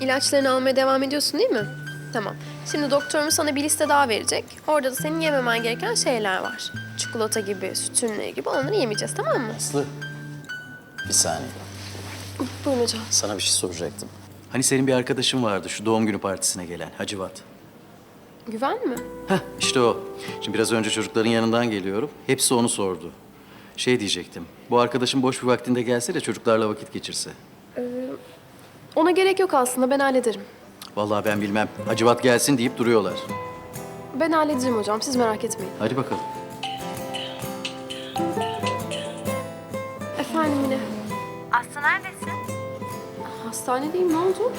İlaçlarını almaya devam ediyorsun değil mi? Tamam. Şimdi doktorumuz sana bir liste daha verecek. Orada da senin yememen gereken şeyler var. Çikolata gibi, süt ürünleri gibi onları yemeyeceğiz tamam mı? Aslı. Bir saniye. Buyurun hocam. Sana bir şey soracaktım. Hani senin bir arkadaşın vardı şu doğum günü partisine gelen Hacivat. Güven mi? Heh işte o. Şimdi biraz önce çocukların yanından geliyorum. Hepsi onu sordu. Şey diyecektim. Bu arkadaşın boş bir vaktinde gelse de çocuklarla vakit geçirse. Ona gerek yok aslında ben hallederim. Vallahi ben bilmem. Hacivat gelsin deyip duruyorlar. Ben hallederim hocam siz merak etmeyin. Hadi bakalım. Efendim yine. Aslı neredesin? Hastanedeyim ne oldu?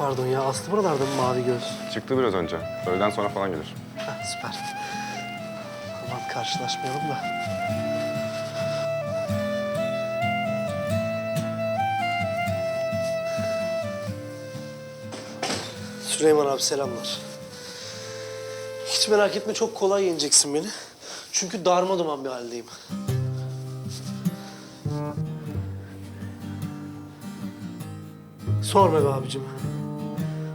Pardon ya. Aslı buralarda mı mavi göz? Çıktı biraz önce. Öğleden sonra falan gelir. Heh, süper. Aman karşılaşmayalım da. Süleyman abi selamlar. Hiç merak etme çok kolay yeneceksin beni. Çünkü darmaduman bir haldeyim. Sorma be abicim.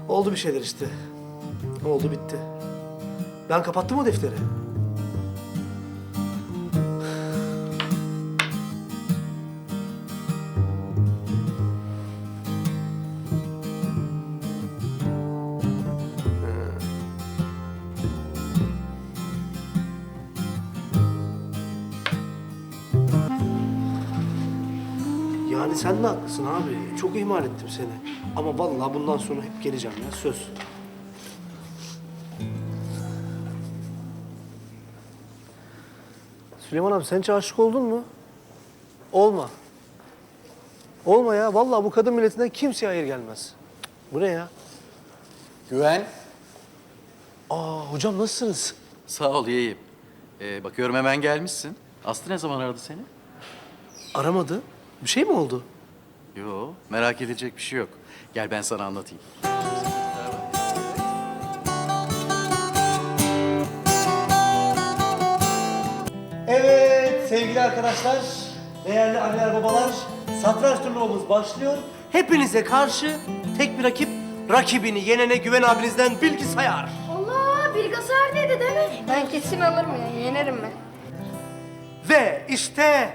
Oldu bir şeyler işte. Oldu bitti. Ben kapattım o defteri. Yani sen de haklısın abi. Çok ihmal ettim seni. Ama vallahi bundan sonra hep geleceğim ya söz. Süleyman abi sen hiç aşık oldun mu? Olma. Olma ya. Vallahi bu kadın milletinden kimseye hayır gelmez. Bu ne ya? Güven. Aa hocam nasılsınız? Sağ ol iyiyim. Ee, bakıyorum hemen gelmişsin. Aslı ne zaman aradı seni? Aramadı. Bir şey mi oldu? Yo merak edecek bir şey yok. Gel ben sana anlatayım. Evet sevgili arkadaşlar, değerli anneler babalar, satranç turnuvamız başlıyor. Hepinize karşı tek bir rakip, rakibini yenene güven abinizden bilgisayar. Allah bilgisayar dedi değil mi? Ben kesin alırım ya yenerim ben. Ve işte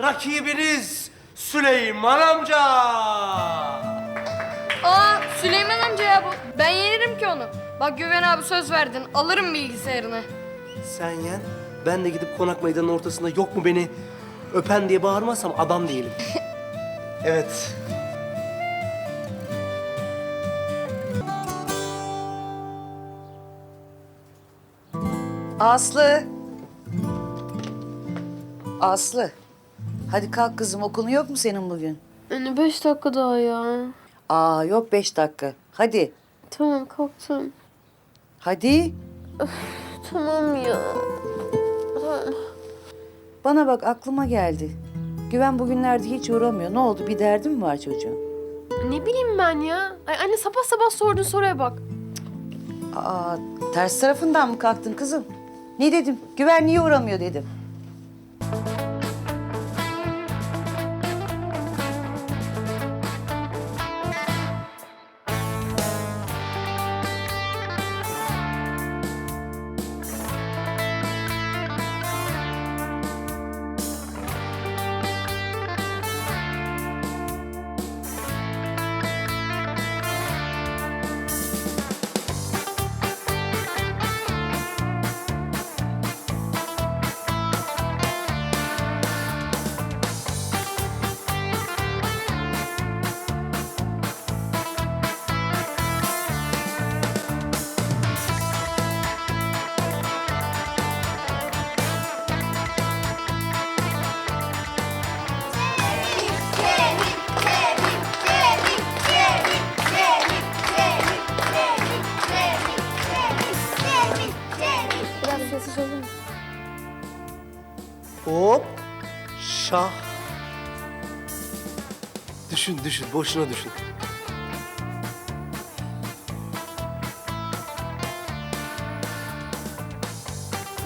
rakibiniz Süleyman amca. Aa Süleyman amca ya bu. Ben yenerim ki onu. Bak Güven abi söz verdin. Alırım bilgisayarını. Sen yen, ben de gidip konak meydanının ortasında yok mu beni öpen diye bağırmazsam adam değilim. evet. Aslı. Aslı. Hadi kalk kızım okulun yok mu senin bugün? Anne beş dakika daha ya. Aa yok beş dakika. Hadi. Tamam kalktım. Hadi. Tamam ya. Tamam. Bana bak aklıma geldi. Güven bugünlerde hiç uğramıyor. Ne oldu bir derdin mi var çocuğun? Ne bileyim ben ya. Ay anne sabah sabah sorduğun soruya bak. Aa ters tarafından mı kalktın kızım? Ne dedim? Güven niye uğramıyor dedim. Hop. Şah. Düşün düşün. Boşuna düşün.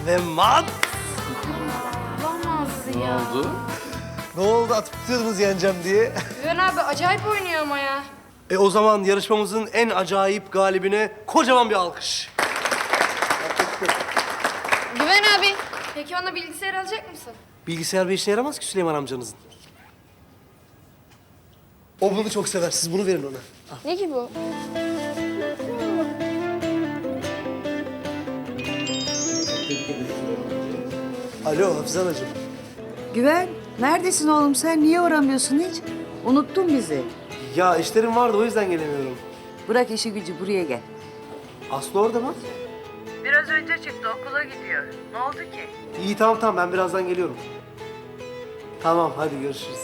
ve mat. Olamaz Ne ya. oldu? Ne oldu atıp tutuyordunuz yeneceğim diye. Güven abi acayip oynuyor ama ya. E o zaman yarışmamızın en acayip galibine kocaman bir alkış. Güven abi. Peki ona bilgisayar alacak mısın? Bilgisayar bir işine yaramaz ki Süleyman amcanızın. O bunu çok sever. Siz bunu verin ona. Ne ki bu? Alo Hafize Anacığım. Güven, neredesin oğlum sen? Niye uğramıyorsun hiç? Unuttun bizi. Ya işlerim vardı o yüzden gelemiyorum. Bırak işi gücü buraya gel. Aslı orada mı? Biraz önce çıktı okula gidiyor. Ne oldu ki? İyi tamam tamam ben birazdan geliyorum. Tamam hadi görüşürüz.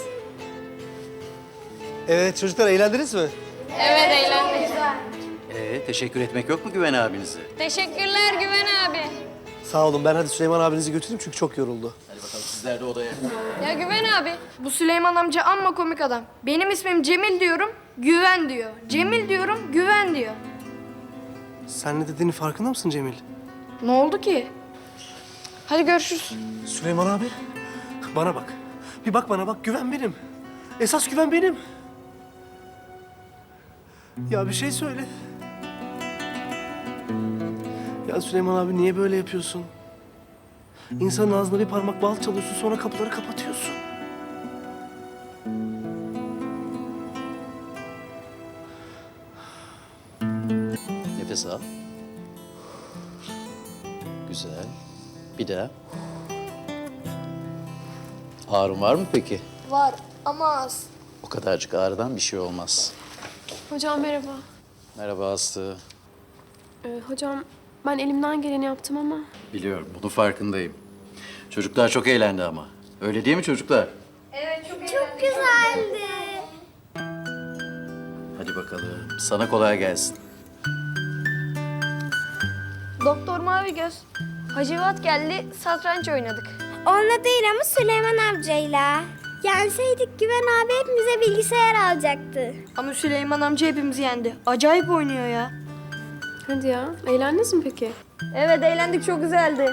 Evet çocuklar eğlendiniz mi? Evet eğlendik. Ee, teşekkür etmek yok mu Güven abinize? Teşekkürler Güven abi. Sağ olun ben hadi Süleyman abinizi götüreyim çünkü çok yoruldu. Hadi bakalım sizler de odaya. Ya Güven abi. Bu Süleyman amca amma komik adam. Benim ismim Cemil diyorum, Güven diyor. Cemil diyorum, Güven diyor. Sen ne dediğinin farkında mısın Cemil? Ne oldu ki? Hadi görüşürüz. Süleyman abi bana bak. Bir bak bana bak güven benim. Esas güven benim. Ya bir şey söyle. Ya Süleyman abi niye böyle yapıyorsun? İnsanın ağzına bir parmak bal çalıyorsun sonra kapıları kapatıyorsun. Nefes al. Güzel. Bir daha. Ağrın var mı peki? Var ama az. O kadarcık ağrıdan bir şey olmaz. Hocam merhaba. Merhaba Aslı. Ee, hocam ben elimden geleni yaptım ama Biliyorum, bunun farkındayım. Çocuklar çok eğlendi ama. Öyle değil mi çocuklar? Çok güzeldi. Hadi bakalım. Sana kolay gelsin. Doktor Mavi Göz. Hacivat geldi, satranç oynadık. Onunla değil ama Süleyman amcayla. Yenseydik Güven abi hepimize bilgisayar alacaktı. Ama Süleyman amca hepimizi yendi. Acayip oynuyor ya. hadi ya. Eğlendiniz mi peki? Evet eğlendik çok güzeldi.